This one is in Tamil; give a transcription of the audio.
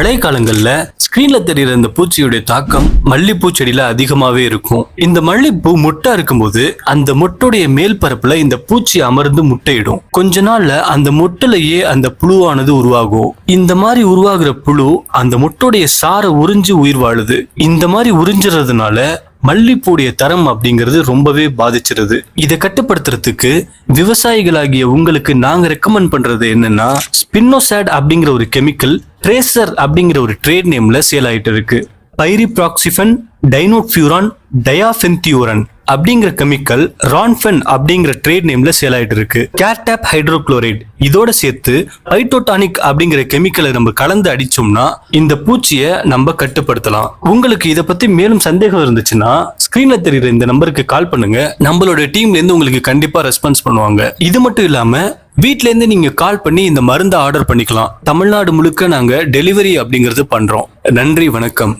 மழை காலங்கள்ல ஸ்கிரீன்ல தெரியுற இந்த பூச்சியுடைய தாக்கம் மல்லிப்பூ செடியில அதிகமாவே இருக்கும். இந்த மல்லிப்பூ முட்டா இருக்கும்போது அந்த முட்டுடைய மேல் பரப்புல இந்த பூச்சி அமர்ந்து முட்டையிடும். கொஞ்ச நாள்ல அந்த முட்டையிலேயே அந்த புழுவானது உருவாகும். இந்த மாதிரி உருவாகிற புழு அந்த முட்டுடைய சாரை உறிஞ்சு உயிர் வாழுது. இந்த மாதிரி உறிஞ்சுறதுனால மல்லிப்பூடைய தரம் அப்படிங்கிறது ரொம்பவே பாதிச்சிருது. இதை கட்டுப்படுத்துறதுக்கு விவசாயிகளாகிய உங்களுக்கு நாங்க ரெக்கமெண்ட் பண்றது என்னன்னா ஸ்பின்னோசாட் அப்படிங்கிற ஒரு கெமிக்கல் ட்ரேசர் அப்படிங்கிற ஒரு ட்ரேட் நேம்ல சேல் ஆயிட்டு இருக்கு. பைரிப்ராக்சிஃபன் டைனோஃபியூரான் டயாஃபென்தியூரன் அப்படிங்கிற கெமிக்கல் ரான்ஃபென் அப்படிங்கிற ட்ரேட் நேம்ல சேல் ஆயிட்டு இருக்கு. கேர்டாப் ஹைட்ரோகுளோரைட் இதோட சேர்த்து பைட்டோடானிக் அப்படிங்கிற கெமிக்கலை நம்ம கலந்து அடிச்சோம்னா இந்த பூச்சியை நம்ம கட்டுப்படுத்தலாம். உங்களுக்கு இதை பத்தி மேலும் சந்தேகம் இருந்துச்சுன்னா ஸ்கிரீன்ல தெரியுற இந்த நம்பருக்கு கால் பண்ணுங்க. நம்மளோட டீம்ல இருந்து உங்களுக்கு கண்டிப்பா ரெஸ்பான்ஸ் பண்ணுவாங்க. இது மட்டும் இல்லாம வீட்ல நீங்கள் கால் பண்ணி இந்த மருந்தை ஆர்டர் பண்ணிக்கலாம். தமிழ்நாடு முழுக்க நாங்கள் டெலிவரி அப்படிங்கிறது பண்ணுறோம் நன்றி வணக்கம்.